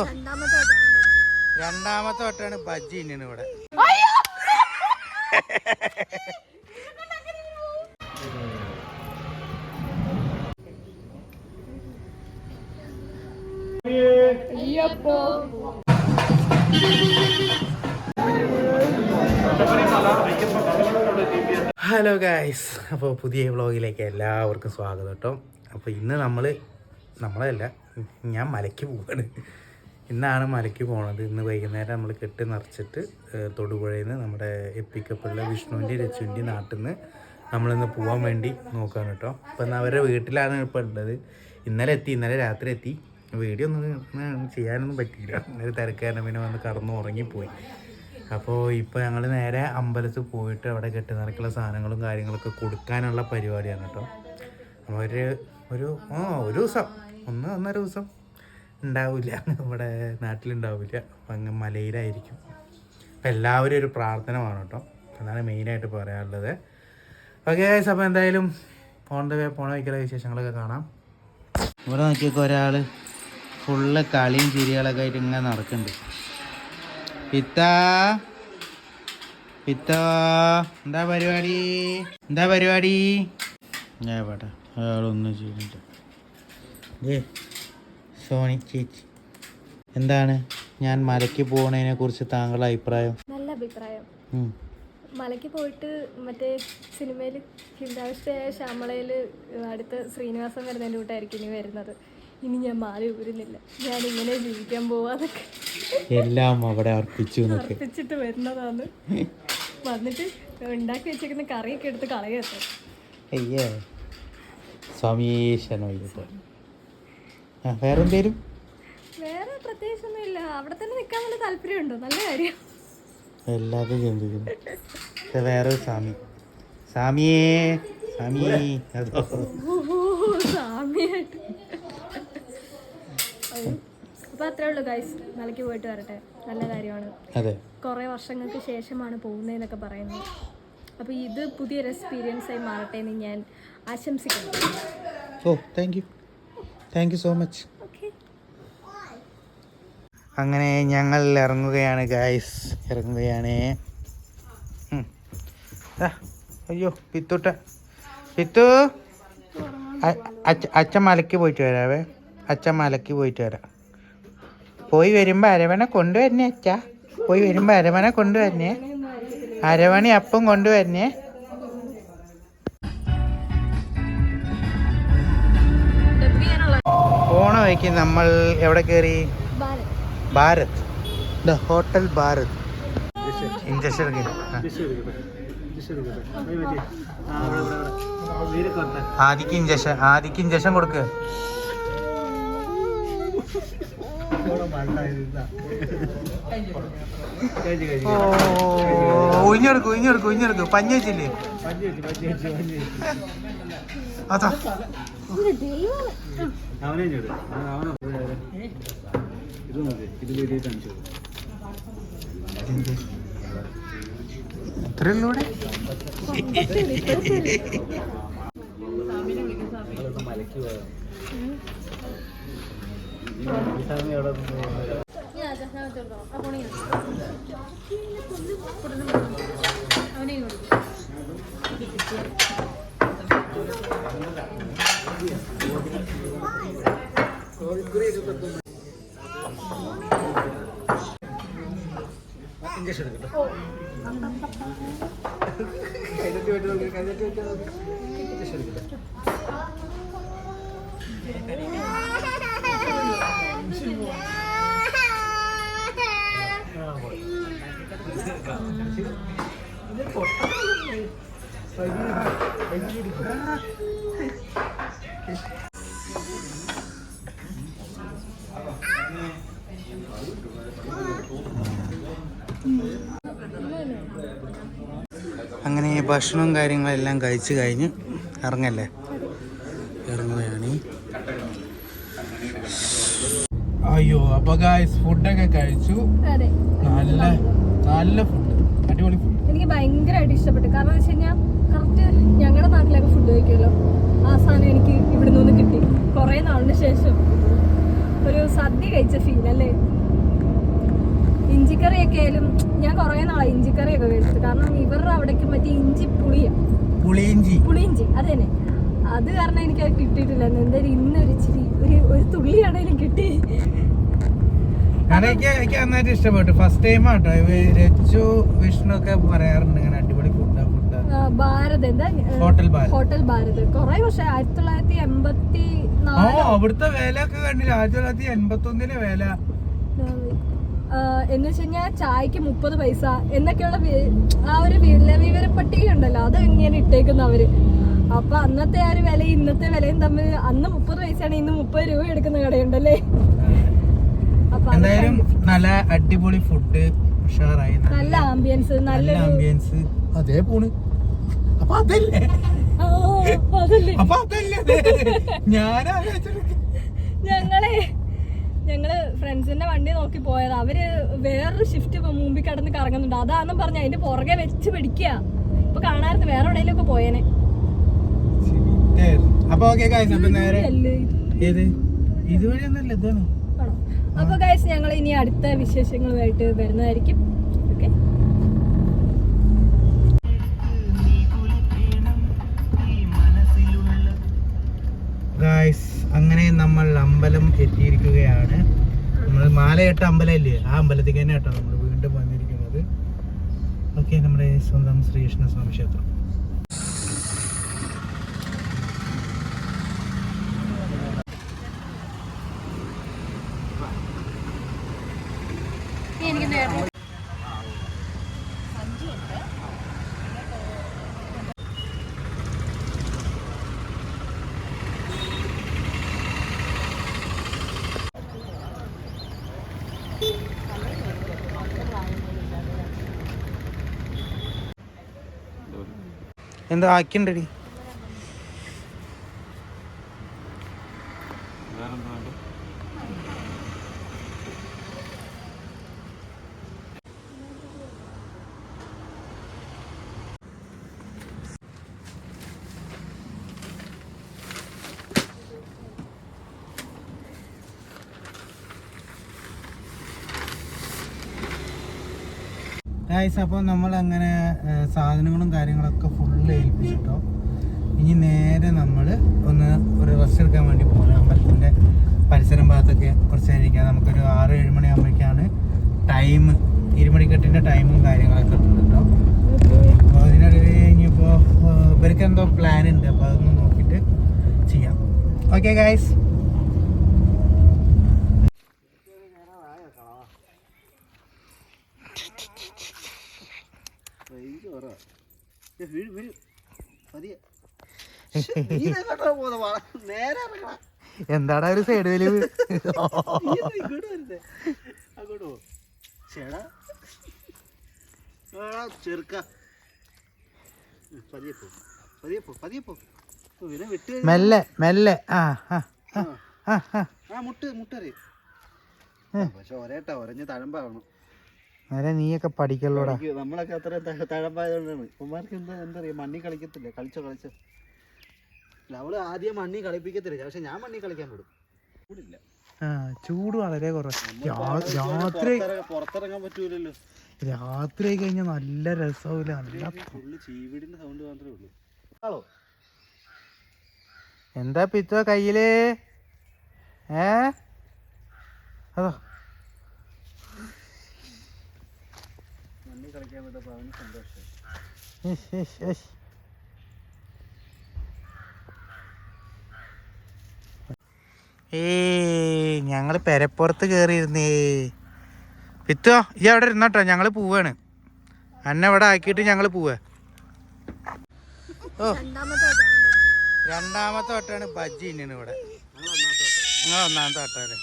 രണ്ടാമത്തെ വട്ടമാണ് ബജ്ജി. രണ്ടാമത്തെ hello guys അപ്പോൾ പുതിയ വ്ളോഗിലേക്ക് എല്ലാവർക്കും സ്വാഗതം കേട്ടോ. അപ്പോൾ ഇന്ന് നമ്മൾ നമ്മളല്ല ഞാൻ മലയ്ക്ക് പോവാണ്. ഇന്നാണ് മലയ്ക്ക് പോണത്. ഇന്ന് വൈകുന്നേരം നമ്മൾ കെട്ടി നിറച്ചിട്ട് തൊടുപുഴയിൽ നിന്ന് നമ്മുടെ എപ്പിക്കപ്പുള്ള വിഷ്ണുവിന്റെ രച്ചുവിന്റെ നാട്ടിൽ നിന്ന് നമ്മളിന്ന് പോകാൻ വേണ്ടി നോക്കുകയാണ് കേട്ടോ. അപ്പം അവരുടെ വീട്ടിലാണ് ഇപ്പോൾ ഉള്ളത്. ഇന്നലെ എത്തി ഇന്നലെ രാത്രി എത്തി. വീഡിയോ ഒന്നും ചെയ്യാനൊന്നും പറ്റിയില്ല. ഇന്നലെ തിരക്കാരൻ പിന്നെ വന്ന് കടന്നു ഉറങ്ങിപ്പോയി അപ്പോൾ ഇപ്പോൾ ഞങ്ങൾ നേരെ അമ്പലത്തിൽ പോയിട്ട് അവിടെ കെട്ടി നിറക്കുള്ള സാധനങ്ങളും കാര്യങ്ങളൊക്കെ കൊടുക്കാനുള്ള പരിപാടിയാണ് കേട്ടോ. അപ്പോൾ ഒരു ഒരു ആ ഒരു ദിവസം ഒന്ന് ഒന്നര ദിവസം ഉണ്ടാവില്ല. നമ്മുടെ നാട്ടിലുണ്ടാവില്ല. അപ്പം അങ്ങ് മലയിലായിരിക്കും. അപ്പം എല്ലാവരും ഒരു പ്രാർത്ഥന വേണം കേട്ടോ. അതാണ് മെയിനായിട്ട് പറയാനുള്ളത്. ഓക്കെ അപ്പോൾ എന്തായാലും ദ വേ പോണ വയ്ക്കുന്ന വിശേഷങ്ങളൊക്കെ കാണാം. ഇവിടെ നോക്കിയൊക്കെ ഒരാൾ ഫുള്ള് കളിയും ചിരികളൊക്കെ ആയിട്ട് ഇങ്ങനെ നടക്കുന്നുണ്ട്. പിത്ത പിത്ത എന്താ പരിപാടി? എന്താ പരിപാടി? ഞാൻ പാട്ടെ അയാളൊന്നും ചെയ്യുന്നില്ല. ഏ സോണി ചേച്ചി. എന്താണ്? ഞാൻ മലയ്ക്ക് പോകുന്നതിനെ കുറിച്ച് താങ്കളുടെ അഭിപ്രായം. നല്ല അഭിപ്രായം. മലയ്ക്ക് പോയിട്ട് മറ്റേ സിനിമയിൽ ഹിന്ദാവിഷ്ടയായ ശ്യാമളയിൽ അടുത്ത ശ്രീനിവാസം വരുന്നതിന്റെ കൂട്ടായിരിക്കും ഇനി വരുന്നത്. ഇനി ഞാൻ മാല ഊരുന്നില്ല. ഞാൻ ഇങ്ങനെ ജീവിക്കാൻ പോവാതൊക്കെ എല്ലാം അവിടെ അർപ്പിച്ചു അർപ്പിച്ചിട്ട് വരുന്നതാണ്. വന്നിട്ട് ഉണ്ടാക്കി വെച്ചേക്കുന്ന കറിയൊക്കെ എടുത്ത് കളയട്ടെ. അയ്യേ. സ്വാമീശനോ വേറെ എന്തേലും വേറെ പ്രത്യേകിച്ചൊന്നും ഇല്ല അവിടെ തന്നെ നിൽക്കാൻ നല്ല താല്പര്യമുണ്ടോ? നല്ല കാര്യം. എല്ലാതും ചിന്തിക്കുന്നു. വേറെ സ്വാമി. സ്വാമിയേ. സ്വാമി. അതോ. ഓ സാമ്യമായിട്ട് അപ്പൊ അത്രേ ഉള്ളൂ ഗൈസ് മലയ്ക്ക് പോയിട്ട് വരട്ടെ. നല്ല കാര്യമാണ്. അതെ. കുറേ വർഷങ്ങൾക്ക് ശേഷമാണ് പോകുന്നതെന്നൊക്കെ പറയുന്നത്. അപ്പോൾ ഇത് പുതിയൊരു എക്സ്പീരിയൻസ് ആയി മാറട്ടെ എന്ന് ഞാൻ ആശംസിക്കുന്നു. ഓ thank you thank you so much അങ്ങനെ ഞങ്ങൾ ഇറങ്ങുകയാണ് ഗായ്സ് ഇറങ്ങുകയാണ്. അയ്യോ പിത്തൂട്ട പിത്തു. അച്ഛൻ മലയ്ക്ക് പോയിട്ട് വരാവേ. അച്ഛൻ മലയ്ക്ക് പോയിട്ട് വരാം. പോയി വരുമ്പോൾ അരവണ കൊണ്ടുവരണേ അച്ഛ. പോയി വരുമ്പോൾ അരവണ കൊണ്ടുവരണേ. അരവണി അപ്പം കൊണ്ടുവരണേ. പോണ വഴിക്ക് നമ്മൾ എവിടെ കയറി Bharat. The hotel Bharat. Injection ആദിക്ക് injection ആദിക്ക് ഇഞ്ചക്ഷൻ കൊടുക്ക്. ഒഴിഞ്ഞെടുക്കും ഉഞ്ഞെടുക്കും ഉഞ്ഞെടുക്കും പഞ്ഞി വെച്ചില്ലേ? അതാ. അവനെ ഇങ്ങോട്ട്. അവൻ- അവനെ ഇത് മതി ഇത് വീഡിയോ കാണിച്ചു ഇത്രയുള്ളൂടെ മലക്ക് പോയോ ഇഞ്ചക്ഷൻ എടുക്കട്ടെ കൈതട്ടി വെട്ടി നോക്കി കൈതട്ടി വെട്ടി നോക്കി ഭക്ഷണവും കാര്യങ്ങളെല്ലാം കഴിച്ച് കഴിഞ്ഞ് ഇറങ്ങല്ലേ? ഇറങ്ങുകയാണ്. അയ്യോ അപ്പൊ ഗായ്സ് ഫുഡൊക്കെ കഴിച്ചു. നല്ല നല്ല ഫുഡ് അടിപൊളി ഫുഡ് എനിക്ക് ഭയങ്കരമായിട്ട് ഇഷ്ടപ്പെട്ടു. കാരണം വെച്ച് കഴിഞ്ഞാൽ കറക്റ്റ് ഞങ്ങളുടെ നാട്ടിലൊക്കെ ഫുഡ് കഴിക്കുമല്ലോ. ആ സാധനം എനിക്ക് ഇവിടെ നിന്ന് കിട്ടി. കുറേ നാളിന് ശേഷം ഒരു സദ്യ കഴിച്ച ഫീൽ അല്ലേ? ഇഞ്ചിക്കറിയൊക്കെ ആയാലും ഞാൻ കുറേ നാളായി ഇഞ്ചിക്കറിയൊക്കെ കഴിച്ചിട്ട് കാരണം ഇവരുടെ അവിടേക്ക് മറ്റേ ഇഞ്ചി പുളിയാ. പുളിയിഞ്ചി. പുളിയിഞ്ചി അത് തന്നെ അത് കാരണം എനിക്ക് അത് കിട്ടിയിട്ടില്ല എന്തായാലും ഇന്നൊരു ഇച്ചിരി ഒരു ഒരു തുള്ളിയാണേലും കിട്ടി. എനിക്ക് എനിക്ക് നന്നായിട്ട് ഇഷ്ടപ്പെട്ടു. ഫസ്റ്റ് ടൈം ആട്ടോ രച്ചു വിഷ്ണു ഒക്കെ പറയാറുണ്ട് ഇങ്ങനെ അടിപൊളി ഫുഡാ ഫുഡാ ഭാരത്. എന്താ ഹോട്ടൽ ബാൽ ഹോട്ടൽ ഭാരത്. കുറെ വർഷം ആയിരത്തി തൊള്ളായിരത്തി എൺപത്തി ഓ അവിടുത്തെ വില ഒക്കെ കണ്ടില്ല. ആയിരത്തി തൊള്ളായിരത്തി എൺപത്തി ഒന്നിലെ വില. എന്ന് വെച്ച് കഴിഞ്ഞാൽ ചായക്ക് മുപ്പത് പൈസ എന്നൊക്കെയുള്ള ആ ഒരു വില വിവര പട്ടിക ഉണ്ടല്ലോ അത് ഇങ്ങനെ ഇട്ടേക്കുന്നു അവർ. അപ്പൊ അന്നത്തെ ആ ഒരു വില ഇന്നത്തെ വിലയും തമ്മിൽ അന്ന് മുപ്പത് പൈസയാണ് ഇന്ന് മുപ്പത് രൂപ എടുക്കുന്ന കടയുണ്ടല്ലേ? അപ്പൊ എന്തായാലും നല്ല അടിപൊളി ഫുഡ് ഉഷാറായി നല്ല ആംബിയൻസ് നല്ല ആംബിയൻസ് അതേ പോണ്. അപ്പൊ അതല്ലേ? അപ്പൊ അതല്ലേ? ഞാനാ. ഞങ്ങളെ ഞങ്ങൾ ഫ്രണ്ട്സിന്റെ വണ്ടി നോക്കി പോയത്. അവർ വേറൊരു ഷിഫ്റ്റ് മുമ്പിൽ കിടന്ന് കറങ്ങുന്നുണ്ട്. അതാന്നും പറഞ്ഞ അതിന്റെ പുറകെ വെച്ച് പിടിക്കുക ഇപ്പൊ കാണാറുണ്ട് വേറെ എവിടെയെങ്കിലും ഒക്കെ പോയേനെ. അപ്പൊ നേരെ? അപ്പൊ ഗൈസ് ഞങ്ങൾ ഇനി അടുത്ത വിശേഷങ്ങളുമായിട്ട് വരുന്നതായിരിക്കും. ഗൈസ് ഗായ്സ് അങ്ങനെ നമ്മൾ അമ്പലം എത്തിയിരിക്കുകയാണ്. നമ്മൾ മാലയിട്ട അമ്പലമില്ലേ? ആ അമ്പലത്തിൽ തന്നെ കേട്ടോ നമ്മൾ വീണ്ടും വന്നിരിക്കുന്നത്. ഓക്കെ നമ്മുടെ സ്വന്തം ശ്രീകൃഷ്ണ സ്വാമി ക്ഷേത്രം. എന്താ ആക്കിണ്ടടി? അപ്പോൾ നമ്മൾ അങ്ങനെ സാധനങ്ങളും കാര്യങ്ങളൊക്കെ ഫുള്ള് ഏൽപ്പിച്ചിട്ടോ. ഇനി നേരെ നമ്മൾ ഒന്ന് ഒരു റെസ്റ്റ് എടുക്കാൻ വേണ്ടി പോകുന്നത് അമ്പലത്തിന്റെ പരിസരം ഭാഗത്തൊക്കെ കുറച്ച് കഴിഞ്ഞാൽ നമുക്കൊരു ആറ് ഏഴ് മണിയാകുമ്പോഴേക്കാണ് ടൈം ഇരുമണിക്കെട്ടിന്റെ ടൈമും കാര്യങ്ങളൊക്കെ ഉണ്ട് അപ്പോൾ അതിനിടയിൽ ഇനിയിപ്പോൾ ഇവർക്ക് എന്തോ പ്ലാൻ ഉണ്ട്. അപ്പോൾ അതൊന്ന് നോക്കിയിട്ട് ചെയ്യാം. ഓക്കെ ഗായ്സ് റേഞ്ച് കുറവാ ഏ, വീഴ് വീഴ് പതിയെ നീ ഇതെങ്ങോട്ടാ പോകുന്നെ? വള- നേരെ ഇറങ്ങണം എന്താടാ ഒരു സൈഡ് വലിവ് നീ എന്താ ഇങ്ങോട്ട് വരുന്നേ അങ്ങോട്ട് പോ ചേടാ ആ ചെറുക്ക ഉം, പതിയെ പോ ഒരു പതിയെ ഇവനെ വിട്ട് മെല്ലെ മെല്ലെ. ആ മുട്ട് മുട്ടറി പക്ഷെ ഒരേട്ടാ ഒരഞ്ഞ് തഴമ്പാവണം. നേരെ നീയൊക്കെ പഠിക്കല്ലോടാ. നമ്മളൊക്കെ അത്ര തഴമ്പായതുകൊണ്ടാണ്. ഉമ്മാർക്ക് എന്താ എന്താ പറയാ മണ്ണി കളിക്കത്തില്ല? കളിച്ചോ കളിച്ചോ. അവൾ ആദ്യം മണ്ണി കളിപ്പിക്കത്തില്ല. പക്ഷെ ഞാൻ മണ്ണി കളിക്കാൻ വിടും. കൂടില്ല ആ ചൂട് വളരെ കുറവ്. രാത്രി പുറത്തിറങ്ങാൻ- പറ്റൂലല്ലോ. രാത്രി കഴിഞ്ഞാൽ നല്ല രസമില്ല നല്ല ചീവിടിന്റെ സൗണ്ട് മാത്രമേ ഉള്ളൂ. ആളോ എന്താ പിത്തോ കയ്യിൽ? ഏ? അതോ സന്തോഷം ഞങ്ങൾ പെരപ്പുറത്ത് കേറിയിരുന്നേ. വിത്തോ ഈ അവിടെ ഇരുന്നോട്ടോ ഞങ്ങൾ പോവാണ്. അന്നെ ഇവിടെ ആക്കിയിട്ട് ഞങ്ങൾ പോവാ. ഓ. രണ്ടാമത്തെ രണ്ടാമത്തെ വട്ടമാണ് ബജ്ജി ഇന്നാണ് ഇവിടെ. നിങ്ങൾ ഒന്നാമത്തെ വട്ടല്ലേ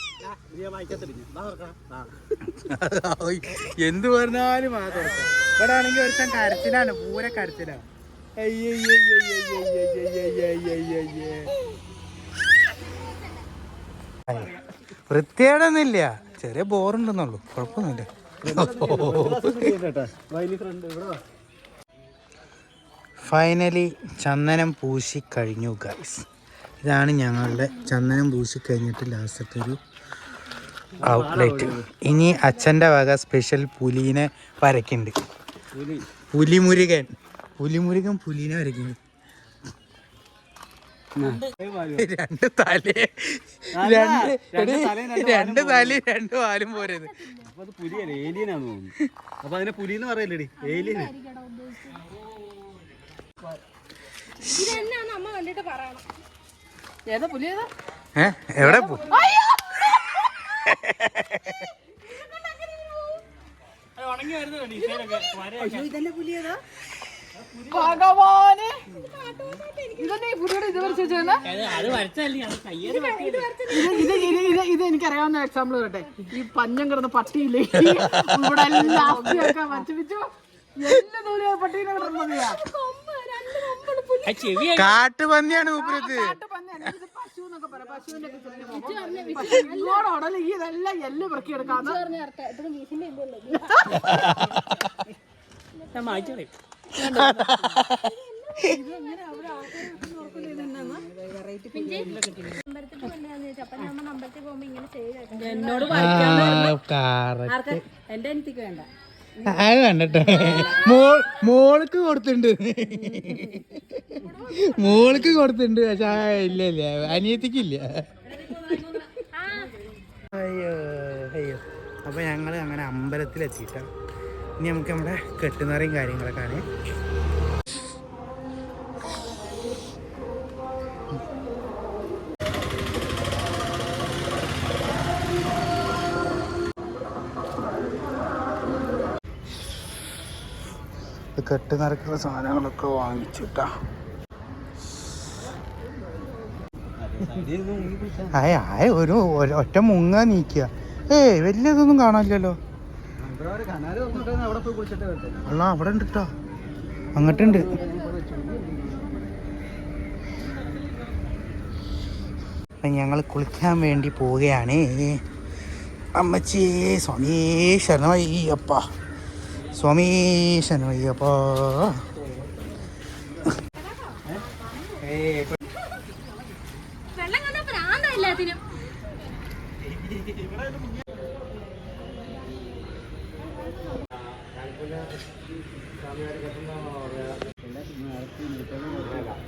ഓയ്, എന്ത് പറഞ്ഞാലും ആ തുറക്കാം. ഇവിടെ ആണെങ്കിൽ ഒരുത്തൻ കരച്ചിലാണ് പൂരെ കരച്ചിലാണ്. വൃത്തിയേടൊന്നുമില്ല ചെറിയ ബോറുണ്ടെന്നുള്ളൂ. കുഴപ്പമൊന്നുമില്ല. ഫൈനലി ചന്ദനം പൂശി കഴിഞ്ഞു ഗൈസ് ഇതാണ് ഞങ്ങളുടെ ചന്ദനം പൂശി കഴിഞ്ഞിട്ട് ലാസ്റ്റത്തെ ഒരു ഔട്ട്ലെറ്റ് ഇനി അച്ഛന്റെ വക സ്പെഷ്യൽ പുലീനെ വരയ്ക്കുന്നുണ്ട്. പുലിമുരുകൻ. പുലിമുരുകൻ പുലിനെ വരയ്ക്കുന്നു. രണ്ട് തല. രണ്ട് രണ്ട് തലയും രണ്ട് വാലും പോരത്. അത് പുലിയല്ല ഏലിയനാന്ന് തോന്നുന്നു. അപ്പൊ അതിനെ അമ്മ കണ്ടിട്ട് പറയണം. ഏതാ പുലി ഏതാ? ഏ എവിടെ പോ ഭഗവാന്. ഇതന്നെ പുലിയുടെ ഇത് വരച്ച്? ഇത് ഇത് ഇത് ഇത് ഇത് എനിക്കറിയാവുന്ന എക്സാമ്പിൾ വരട്ടെ. ഈ പഞ്ഞം കിടന്ന പട്ടിയില്ലേ? ഇവിടെ എല്ലാം അസ്ഥിയൊക്കെ വച്ച്. വെച്ചു എല്ലാ നൂൽ പട്ടീനെ കാട്ടുപന്നിയാണ് മൂപ്പരത്ത് പശു എന്നൊക്കെ പറയാം പശുവിന്റെ ഒക്കെ ചെറിയ പക്ഷെ ഇങ്ങോട്ടോടല്ല ഈ ഇതെല്ലാം എല്ലാം പെറുക്കിയെടുക്കാന്ന് എന്നോട് എന്റെ എനിക്ക് വേണ്ട. അത് കണ്ടട്ടെ. മോൾ മോൾക്ക് കൊടുത്തിട്ടുണ്ട്. മോൾക്ക് കൊടുത്തിട്ടുണ്ട്. പക്ഷെ ഇല്ല ഇല്ല. അനിയത്തിക്കില്ല. അയ്യോ അയ്യോ. അപ്പൊ ഞങ്ങൾ അങ്ങനെ അമ്പലത്തിലെത്തിയിട്ടാണ് ഇനി നമുക്ക് നമ്മുടെ കെട്ടുന്നറയും കാര്യങ്ങളൊക്കെ കെട്ട് നിറക്കുന്ന സാധനങ്ങളൊക്കെ വാങ്ങിച്ചിട്ടാ. ആയ ആയ ഒരു ഒറ്റ മുങ്ങ നീക്കുക ഏയ് വലിയ ഇതൊന്നും കാണാനില്ലല്ലോ. വന്നിട്ട് അവിടെ ഉണ്ട് കേട്ടോ അങ്ങോട്ടുണ്ട് ഞങ്ങൾ കുളിക്കാൻ വേണ്ടി പോവുകയാണ്. അമ്മച്ചി ശരണമായി ശരണമയ്യപ്പ. സ്വാമി എല്ലാത്തിനും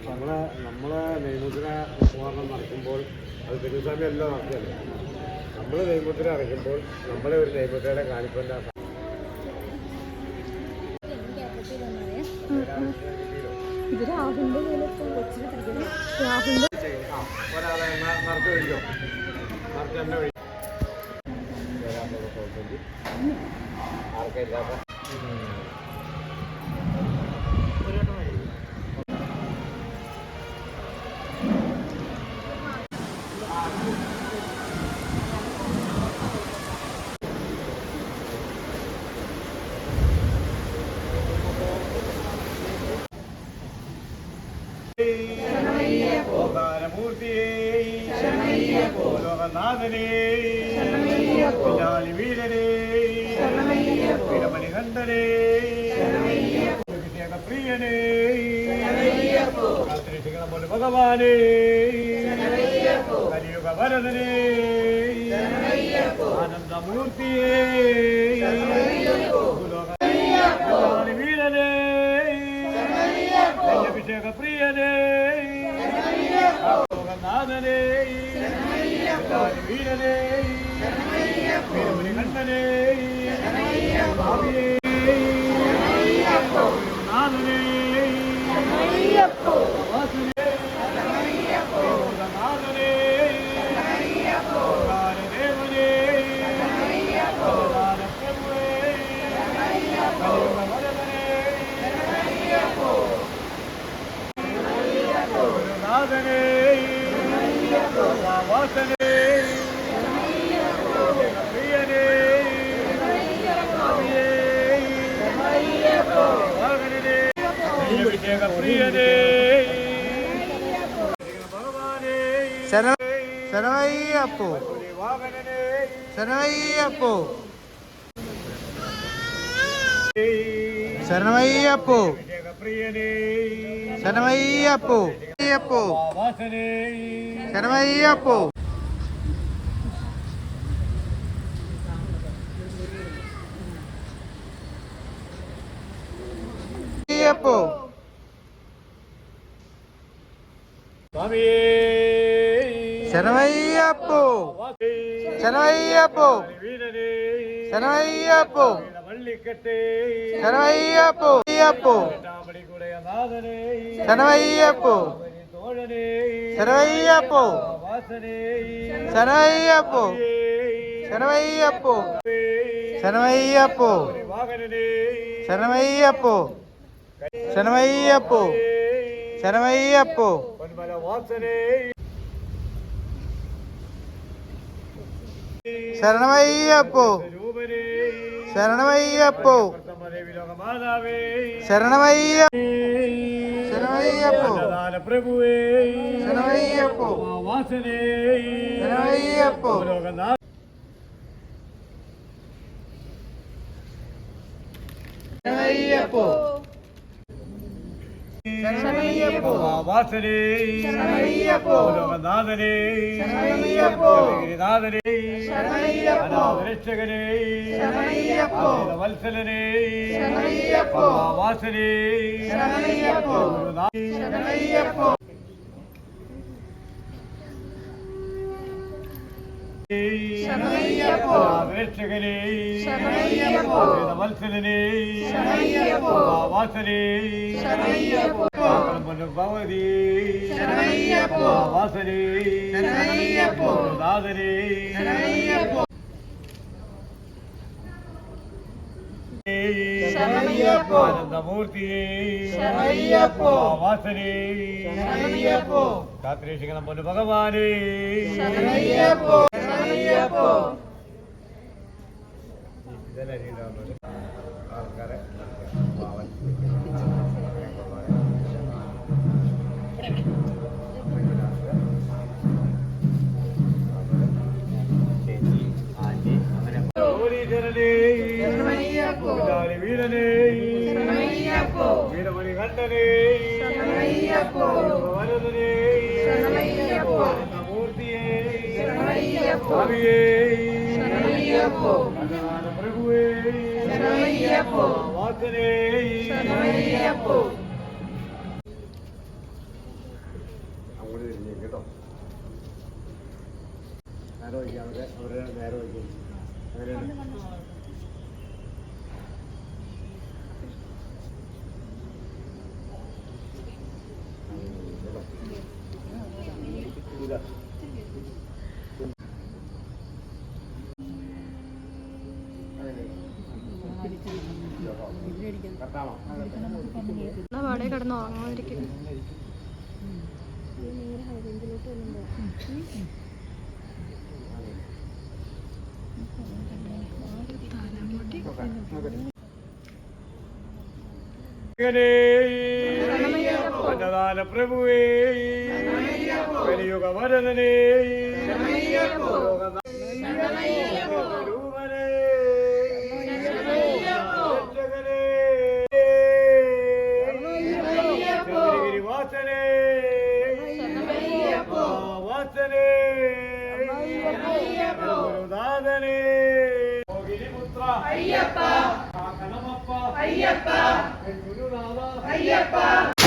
നമ്മളെ നമ്മളെ നെയ്മുദ്ര പൂർണം നടക്കുമ്പോൾ അത് പെരുസ്വാമി എല്ലാം നടക്കുകയല്ലേ നമ്മൾ നെയ്മുദ്ര നമ്മളെ ഒരു നെയ്മുദ്രയുടെ കാണിപ്പല്ല ഇത് രാഹുലിന്റെ രാഹുലിന്റെ ആർക്കില്ലാത്ത ലോകനാഥനേ വീരനേ വീരമണികണ്ഠനേ പ്രിയനേ കാത്തിരിക്കണം പോലെ ഭഗവാനേ കലിയുഗ വരദനേ ആനന്ദമൂർത്തിയേ വീരനേ അഭിഷേക പ്രിയനേ. ലോകനാഥനേ വീരനേ കണ്ണനേ നാഥനേ. വാസുനേ വാസനേ പ്രിയനേ സ്വാമിയേ വാഹനനേ അഭിഷേക പ്രിയനേ ഭഗവാനേ. ശരണ ശരണമയ്യപ്പോ വാഹനനേ ശരണമയ്യപ്പോ ശരണമയ്യപ്പോ അഭിഷേക പ്രിയനേ ശരണമയ്യപ്പോ ശരണമയ്യപ്പോ വാസനേ ശരണമയ്യപ്പോ അയ്യപ്പോ സ്വാമിയേ ശരണമയ്യപ്പോ വാസേ ശരണമയ്യപ്പോ വീരനേ ശരണമയ്യപ്പോ വള്ളിക്കെട്ടേ ശരണമയ്യപ്പോ അയ്യപ്പോ പ്രഭുവേ വാസനേ ലോകനാഥ ശരണമയ്യപ്പോ വാസനേ ലോകനാഥനേ ഗിരിനാഥനേ രക്ഷകനേ വത്സലനേ വാസനേ വത്സലനേ ശരണമയ്യപ്പോ വാസനേ ഭഗവതി വാസനേ ശരണമയ്യപ്പോ ആനന്ദമൂർത്തിയേ വാസനേ കാത്തിരക്ഷിക്കണം പൊന്നു ഭഗവാനേ ശരണമയ്യപ്പോ ആൾക്കാരെ പാവൻ ചേച്ചി ആന്റി പ്രഭുവേ. ശരണമയ്യപ്പോ വാസനേ ശരണമയ്യപ്പോ അങ്ങോട്ട് തിരിഞ്ഞേ കേട്ടോ നേരെ വയ്ക്കാം അവരെ അവരെ നേരെ വയ്ക്കും അങ്ങനെയാണ് എന്നാ പാടെ കിടന്ന് ഉറങ്ങാതിരിക്കും അന്നദാന പ്രഭുവേ കലിയുഗ വരദനേ. രൂപനേ രക്ഷകനേ ശബരിഗിരി വാസനേ വാസനേ ഗുരുനാഥനേ ഗിരിപുത്ര അയ്യപ്പ. കാക്കനമപ്പ. അയ്യപ്പ. ഗുരുനാഥ. അയ്യപ്പ.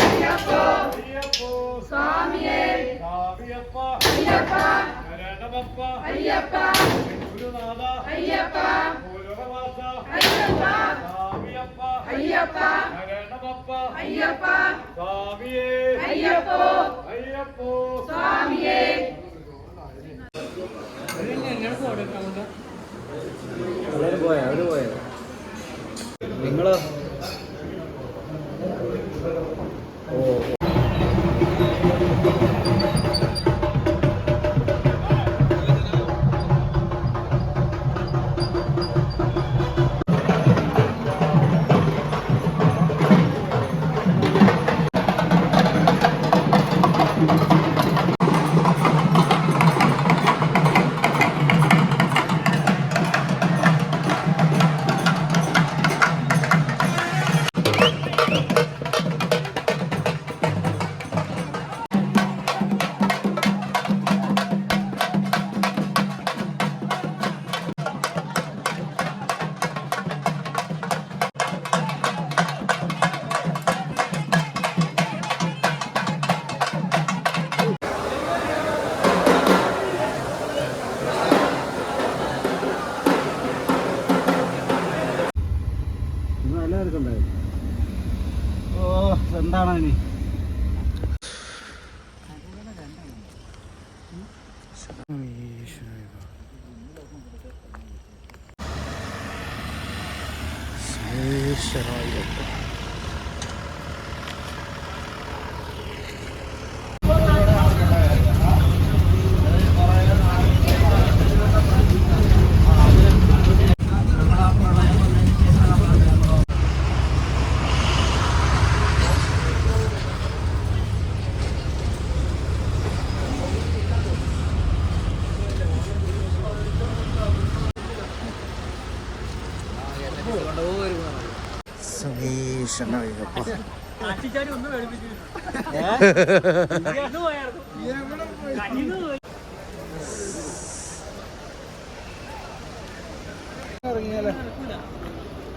അയ്യപ്പോ. സ്വാമിയേ. സ്വാമിയപ്പ അയ്യപ്പ. ശരണമപ്പ അയ്യപ്പ. ഗുരുനാഥ. അയ്യപ്പ. ഭൂലോകവാസ അയ്യപ്പ. സ്വാമിയപ്പ അയ്യപ്പ. ശരണമപ്പ അയ്യപ്പ. സ്വാമിയേ. അയ്യപ്പോ. അയ്യപ്പോ. സ്വാമിയേ. പോയോ അവർ പോയാ. നിങ്ങളോ?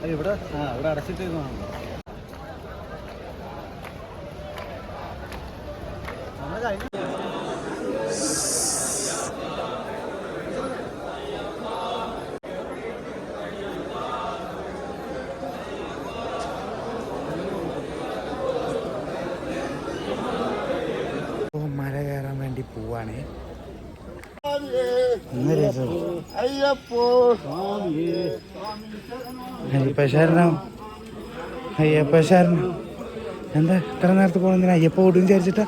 ഇവിടെ ആ ഇവിടെ അടച്ചിട്ടിരുന്നതാണ് നമ്മൾ കഴിഞ്ഞ അപ്പോൾ മല കയറാൻ വേണ്ടി പോവാണേ ഇന്ന് രസം അയ്യപ്പ ശരണം. അയ്യപ്പ ശരണം. എന്താ ഇത്ര നേരത്തെ പോകുന്നതിന് അയ്യപ്പ ഓടും വിചാരിച്ചിട്ടാ?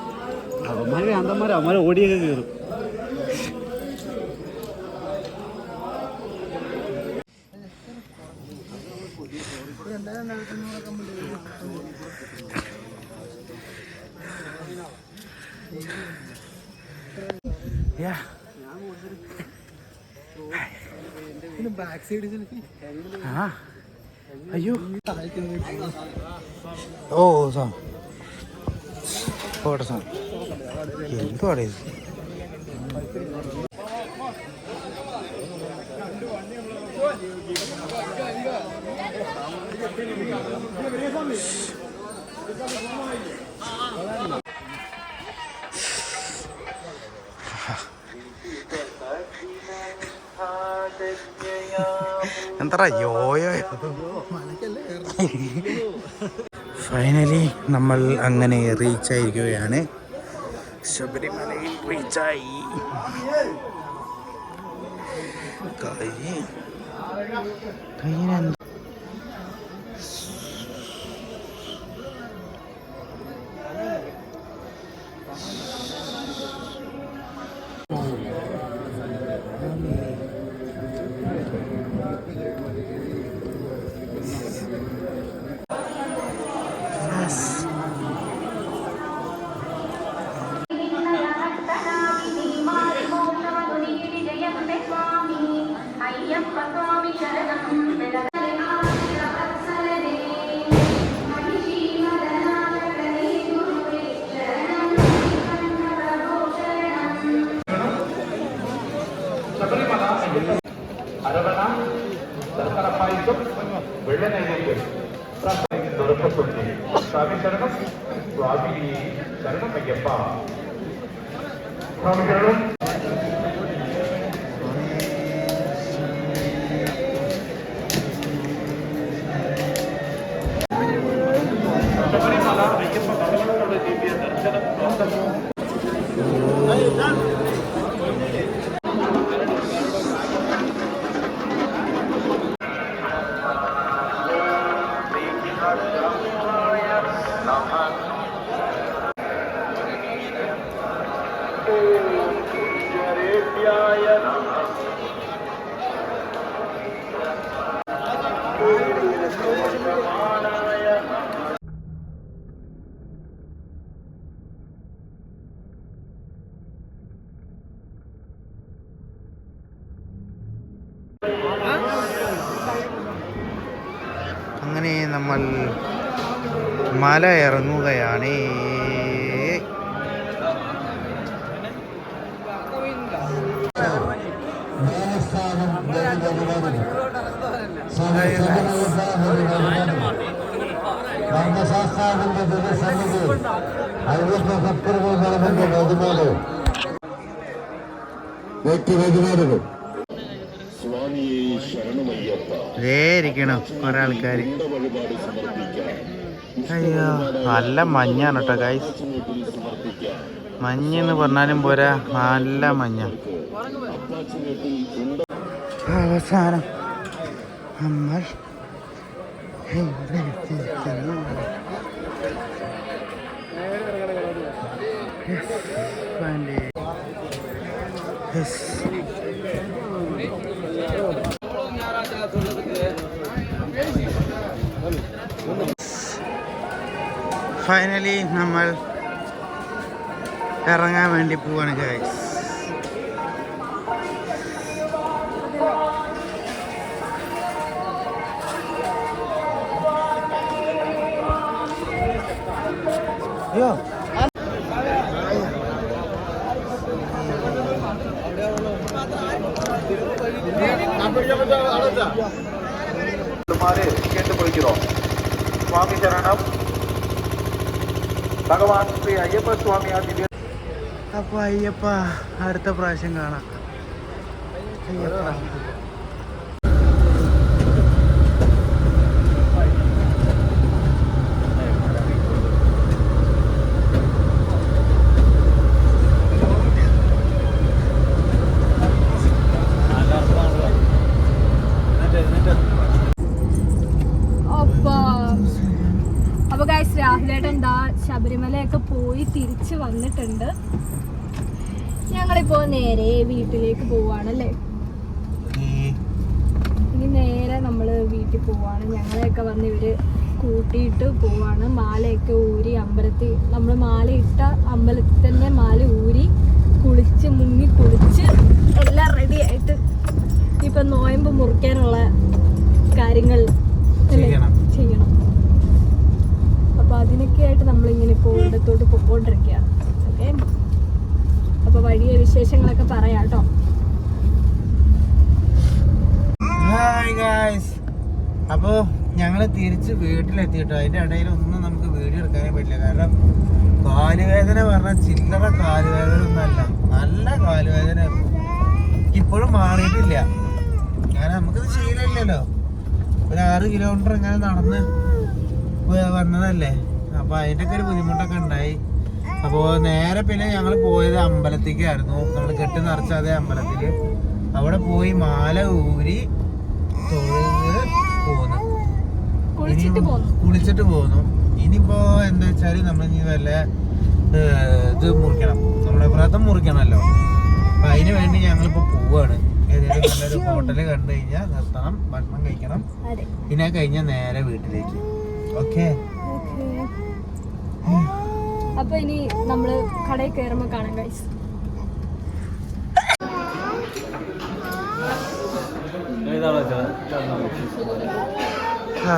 അവന്മാര് അന്തന്മാര് അവന്മാര് ഓടിയൊക്കെ കയറും യാ ആ. അയ്യോ ഓ സാ. പോട്ടെ സാ. എന്തുവാടേ ഇത്? എന്താ യോയോ ഫൈനലി നമ്മൾ അങ്ങനെ റീച്ച് ആയിരിക്കുകയാണ്. ശബരിമലയിൽ റീച്ചായി കൈ കയ്യിനെന്താ മല ഇറങ്ങുകയാണ്. സ്വാമിയെ അയ്യോ നല്ല മഞ്ഞാണ് കേട്ടോ ഗൈസ് മഞ്ഞെന്ന് പറഞ്ഞാലും പോരാ നല്ല മഞ്ഞ. അവസാനം നമ്മൾ എത്തിയിരിക്കുന്നു Yes, ഫൈനലി നമ്മൾ ഇറങ്ങാൻ വേണ്ടി പോവാണ് ഗൈസ് അയ്യോ ഭഗവാൻ ശ്രീ അയ്യപ്പ സ്വാമി ആദ്യ അപ്പൊ അയ്യപ്പ അടുത്ത പ്രാവശ്യം കാണാം. അയ്യപ്പ അപ്പൊ അപ്പൊ ഗൈസ് രാഹുലേട്ടൻ എന്താ ശബരിമലയൊക്കെ പോയി തിരിച്ച് വന്നിട്ടുണ്ട് ഞങ്ങളിപ്പോ നേരെ വീട്ടിലേക്ക് പോവാണല്ലേ? ഇനി നേരെ നമ്മൾ വീട്ടിൽ പോവാണ്. ഞങ്ങളെയൊക്കെ വന്ന് ഇവർ കൂട്ടിയിട്ട് പോവാണ്. മാലയൊക്കെ ഊരി അമ്പലത്തിൽ നമ്മൾ മാല ഇട്ട അമ്പലത്തിൽ തന്നെ മാല ഊരി കുളിച്ച് മുങ്ങി കുളിച്ച് എല്ലാം റെഡി ആയിട്ട് ഇപ്പൊ നോയമ്പ് മുറിക്കാനുള്ള കാര്യങ്ങൾ ചെയ്യണം. ചെയ്യണം. അപ്പൊ അതിനൊക്കെ ആയിട്ട് നമ്മളിങ്ങനെ ഇപ്പോൾ ഇടത്തോട്ട് പൊക്കോണ്ടിരിക്കുകയാണ് ഓക്കെ? അപ്പൊ വഴിയെ വിശേഷങ്ങളൊക്കെ പറയാം കേട്ടോ ഹായ് ഗായ്സ് അപ്പോൾ ഞങ്ങൾ തിരിച്ച് വീട്ടിലെത്തിയിട്ടോ. അതിന്റെ ഇടയിൽ ഒന്നും നമുക്ക് വീഡിയോ എടുക്കാനേ പറ്റില്ല. കാരണം കാലുവേദന പറഞ്ഞാൽ ചില്ലറ കാലുവേദന ഒന്നല്ല നല്ല കാലുവേദന ഇപ്പോഴും മാറിയിട്ടില്ല. കാരണം നമുക്കിത് ശീലമില്ലല്ലോ. ഒരു ആറ് കിലോമീറ്റർ ഇങ്ങനെ നടന്ന് വന്നതല്ലേ? അപ്പോൾ അതിന്റെയൊക്കെ ഒരു ബുദ്ധിമുട്ടൊക്കെ ഉണ്ടായി. അപ്പോൾ നേരെ പിന്നെ ഞങ്ങൾ പോയത് അമ്പലത്തേക്കായിരുന്നു നമ്മൾ കെട്ടി നിറച്ച അതേ അമ്പലത്തിൽ അവിടെ പോയി മാല ഊരി തൊഴുത് പോന്നു കുളിച്ചിട്ട് പോകുന്നു ഇനിയിപ്പോ എന്താ വെച്ചാൽ നമ്മളിനി വല്ല ഇത് മുറിക്കണം. നമ്മുടെ വ്രതം മുറിക്കണമല്ലോ. അപ്പൊ അതിന് വേണ്ടി ഞങ്ങളിപ്പോ പോവാണ്. ഏതെങ്കിലും നല്ലൊരു ഹോട്ടൽ കണ്ടു കഴിഞ്ഞാൽ നിർത്തണം ഭക്ഷണം കഴിക്കണം. പിന്നെ കഴിഞ്ഞാൽ നേരെ വീട്ടിലേക്ക്. ഓക്കെ? അപ്പൊ ഇനി നമ്മൾ കടയിൽ കയറുമ്പോ കാണാം ഗൈസ് ആ